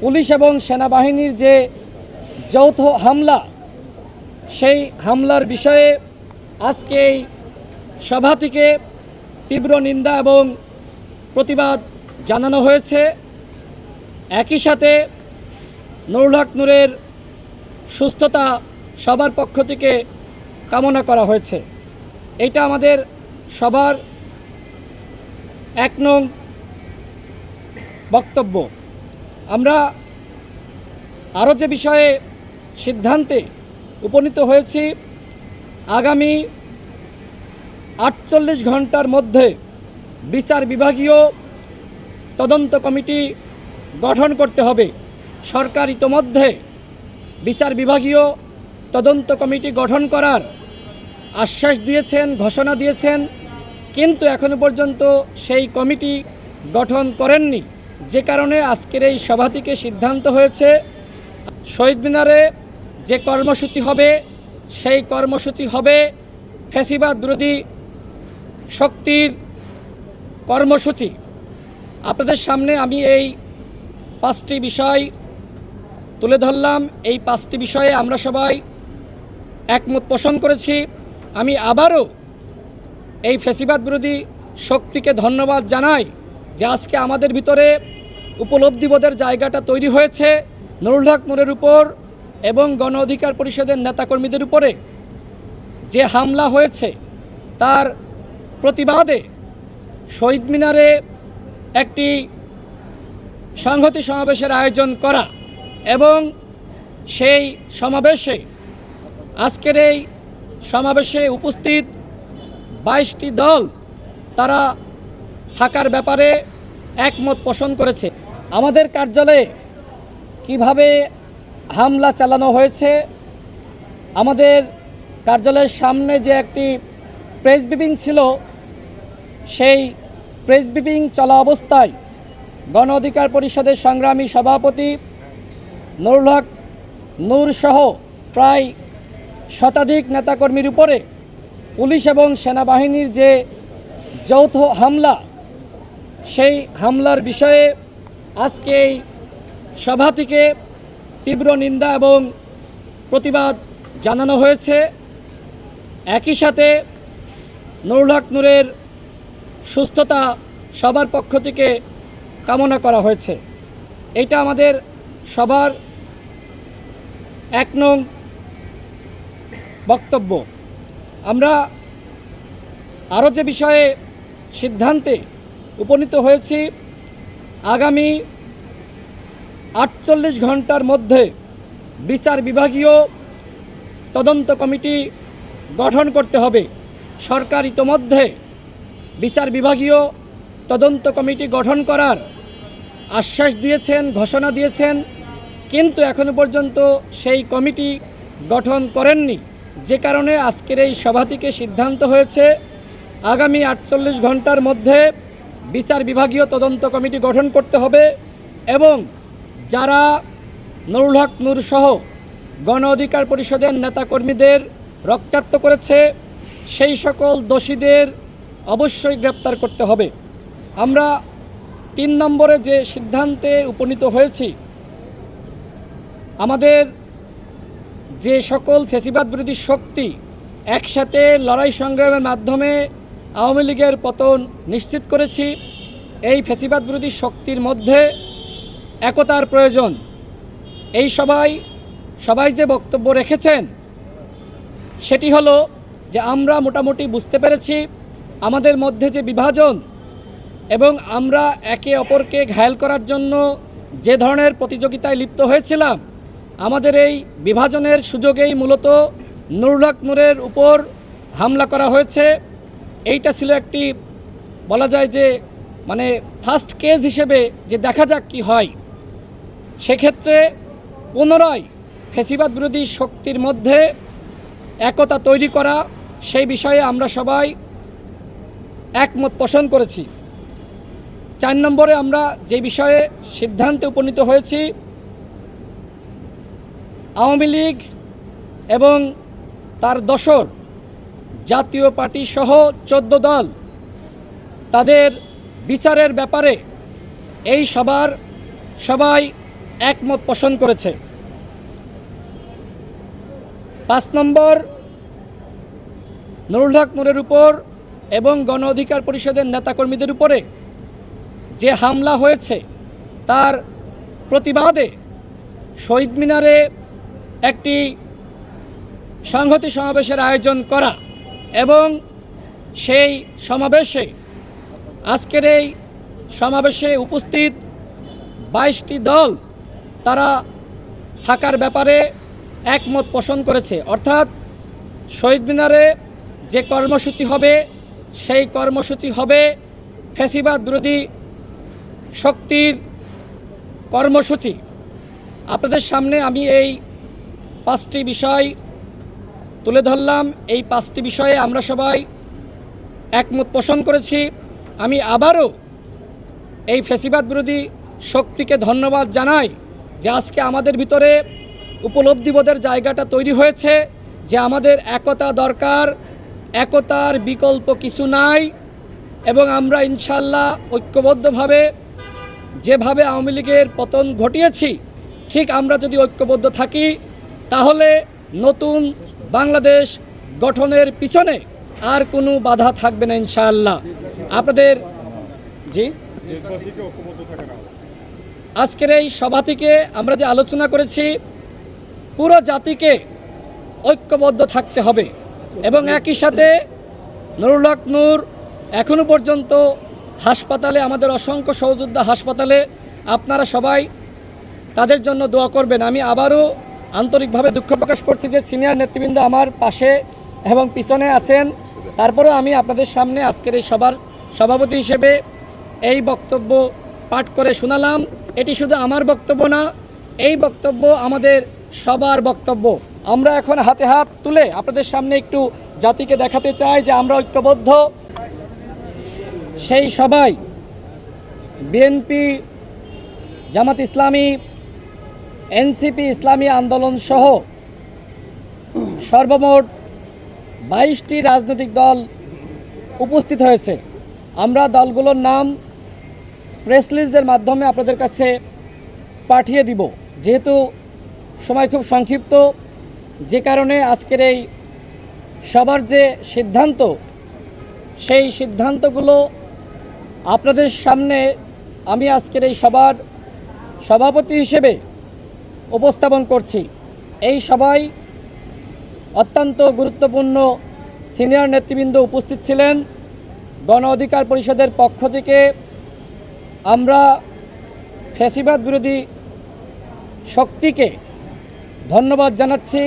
Police এবং সেনাবাহিনীর যে যৌথ হামলা, সেই হামলার বিষয়ে আজকে এই সভা থেকে তীব্র নিন্দা এবং প্রতিবাদ জানানো হয়েছে। একই সাথে নুরুল হক নূরের সুস্থতা সবার পক্ষ থেকে কামনা করা হয়েছে। এটা আমাদের সবার এক নং বক্তব্য। আমরা আরও যে বিষয়ে সিদ্ধান্তে উপনীত হয়েছি, আগামী আটচল্লিশ ঘণ্টার মধ্যে বিচার বিভাগীয় তদন্ত কমিটি গঠন করতে হবে। সরকার ইতোমধ্যে বিচার বিভাগীয় তদন্ত কমিটি গঠন করার আশ্বাস দিয়েছেন, ঘোষণা দিয়েছেন, কিন্তু এখনও পর্যন্ত সেই কমিটি গঠন করেননি। যে কারণে আজকের এই সভা থেকে সিদ্ধান্ত হয়েছে, শহীদ মিনারে যে কর্মসূচি হবে, সেই কর্মসূচি হবে ফ্যাসিবাদ বিরোধী শক্তির কর্মসূচি। আপনাদের সামনে আমি এই পাঁচটি বিষয় তুলে ধরলাম। এই পাঁচটি বিষয়ে আমরা সবাই একমত পোষণ করেছি। আমি আবারও এই ফেসিবাদ বিরোধী শক্তিকে ধন্যবাদ জানাই যে আজকে আমাদের ভিতরে উপলব্ধিবোধের জায়গাটা তৈরি হয়েছে নুরুল হক নূরের উপর এবং গণ অধিকার পরিষদের নেতাকর্মীদের উপরে। যে হামলা হয়েছে, তার প্রতিবাদে শহীদ মিনারে একটি সংহতি সমাবেশের আয়োজন করা এবং সেই সমাবেশে আজকের এই সমাবেশে উপস্থিত বাইশটি দল তারা থাকার ব্যাপারে একমত পোষণ করেছে। আমাদের কার্যালয়ে কীভাবে হামলা চালানো হয়েছে? আমাদের কার্যালয়ের সামনে যে একটি প্রেস ব্রিফিং ছিল, সেই প্রেস ব্রিফিং চলা অবস্থায় গণ অধিকার পরিষদের সংগ্রামী সভাপতি নুরুল হক নূর সহ প্রায় শতাধিক নেতাকর্মীর উপরে পুলিশ এবং সেনাবাহিনীর যে যৌথ হামলা, সেই হামলার বিষয়ে আজকে এই সভা থেকে তীব্র নিন্দা এবং প্রতিবাদ জানানো হয়েছে। একই সাথে নুরুল হক নূরের সুস্থতা সবার পক্ষ থেকে কামনা করা হয়েছে। এটা আমাদের সবার এক নং বক্তব্য। আমরা আরও যে বিষয়ে সিদ্ধান্তে উপনীত হয়েছি আগামী আটচল্লিশ ঘণ্টার মধ্যে বিচার বিভাগীয় তদন্ত কমিটি গঠন করতে হবে। সরকার ইতোমধ্যে বিচার বিভাগীয় তদন্ত কমিটি গঠন করার আশ্বাস দিয়েছেন, ঘোষণা দিয়েছেন, কিন্তু এখনও পর্যন্ত সেই কমিটি গঠন করেননি। যে কারণে আজকের এই সভা থেকে সিদ্ধান্ত হয়েছে, আগামী আটচল্লিশ ঘণ্টার মধ্যে বিচার বিভাগীয় তদন্ত কমিটি গঠন করতে হবে এবং যারা নুরুল হক নূর সহ গণ অধিকার পরিষদের নেতাকর্মীদের রক্তাক্ত করেছে, সেই সকল দোষীদের অবশ্যই গ্রেপ্তার করতে হবে। আমরা তিন নম্বরে যে সিদ্ধান্তে উপনীত হয়েছি, আমাদের যে সকল ফেসিবাদ বিরোধী শক্তি একসাথে লড়াই সংগ্রামের মাধ্যমে আওয়ামী লীগের পতন নিশ্চিত করেছি। এই ফেসিবাদ বিরোধী শক্তির মধ্যে একতার প্রয়োজন। এই সবাই সবাই যে বক্তব্য রেখেছেন, সেটি হলো যে আমরা মোটামুটি বুঝতে পেরেছি আমাদের মধ্যে যে বিভাজন এবং আমরা একে অপরকে ঘায়েল করার জন্য যে ধরনের প্রতিযোগিতায় লিপ্ত হয়েছিলাম, আমাদের এই বিভাজনের সুযোগেই মূলত নুরুল হক নূরের উপর হামলা করা হয়েছে। এইটা ছিল একটি বলা যায় যে মানে ফার্স্ট কেস হিসেবে যে দেখা যাক কি হয়, সেক্ষেত্রে পুনরায় ফেসিবাদ বিরোধী শক্তির মধ্যে একতা তৈরি করা, সেই বিষয়ে আমরা সবাই একমত পোষণ করেছি। চার নম্বরে আমরা যে বিষয়ে সিদ্ধান্তে উপনীত হয়েছি, আওয়ামী লীগ এবং তার দশর জাতীয় পার্টি সহ চোদ্দ দল তাদের বিচারের ব্যাপারে এই সবার সবাই একমত পোষণ করেছে। পাঁচ নম্বর, নুরুল হক নূরের উপর এবং গণ অধিকার পরিষদের নেতাকর্মীদের উপরে যে হামলা হয়েছে, তার প্রতিবাদে শহীদ মিনারে একটি সংহতি সমাবেশের আয়োজন করা এবং সেই সমাবেশে, আজকের এই সমাবেশে উপস্থিত বাইশটি দল, তারা থাকার ব্যাপারে একমত পোষণ করেছে। অর্থাৎ শহীদ মিনারে যে কর্মসূচি হবে, সেই কর্মসূচি হবে ফ্যাসিবাদ বিরোধী শক্তির কর্মসূচি। আপনাদের সামনে আমি এই পাঁচটি বিষয় তুলে ধরলাম এই পাঁচটি বিষয়ে আমরা সবাই একমত পোষণ করেছি। আমি আবারও এই ফেসিবাদ বিরোধী শক্তিকে ধন্যবাদ জানাই যে আজকে আমাদের ভিতরে উপলব্ধিবোধের জায়গাটা তৈরি হয়েছে যে আমাদের একতা দরকার, একতার বিকল্প কিছু নাই এবং আমরা ইনশাল্লাহ ঐক্যবদ্ধভাবে যেভাবে আওয়ামী লীগের পতন ঘটিয়েছি, ঠিক আমরা যদি ঐক্যবদ্ধ থাকি, তাহলে নতুন বাংলাদেশ গঠনের পিছনে আর কোনো বাধা থাকবে না, ইনশাআল্লাহ। আপনাদের জি? আজকের এই সভা থেকে আমরা যে আলোচনা করেছি, পুরো জাতিকে ঐক্যবদ্ধ থাকতে হবে এবং একই সাথে নুরুল নূর এখনও পর্যন্ত হাসপাতালে, আমাদের অসংখ্য সহযোদ্ধা হাসপাতালে আপনারা সবাই তাদের জন্য দোয়া করবেন। আমি আবারও আন্তরিকভাবে দুঃখ প্রকাশ করছি যে সিনিয়র নেতৃবৃন্দ আমার পাশে এবং পিছনে আছেন। তারপরেও আমি আপনাদের সামনে আজকের এই সবার সভাপতি হিসেবে এই বক্তব্য পাঠ করে শোনালাম। এটি শুধু আমার বক্তব্য না, এই বক্তব্য আমাদের সবার বক্তব্য। আমরা এখন হাতে হাত তুলে আপনাদের সামনে একটু জাতিকে দেখাতে চাই যে আমরা ঐক্যবদ্ধ। সেই সবাই বিএনপি, জামাত ইসলামী এনসিপি ইসলামী আন্দোলন সহ সর্বমোট বাইশটি রাজনৈতিক দল উপস্থিত হয়েছে। আমরা দলগুলোর নাম প্রেস লিস্টের মাধ্যমে আপনাদের কাছে পাঠিয়ে দিব। যেহেতু সময় খুব সংক্ষিপ্ত, যে কারণে আজকের এই সবার যে সিদ্ধান্ত, সেই সিদ্ধান্তগুলো আপনাদের সামনে আমি আজকের এই সবার সভাপতি হিসেবে উপস্থাপন করছি। এই সভায় অত্যন্ত গুরুত্বপূর্ণ সিনিয়র নেতৃবৃন্দ উপস্থিত ছিলেন। গণ অধিকার পরিষদের পক্ষ থেকে আমরা ফ্যাসিবাদ বিরোধী শক্তিকে ধন্যবাদ জানাচ্ছি।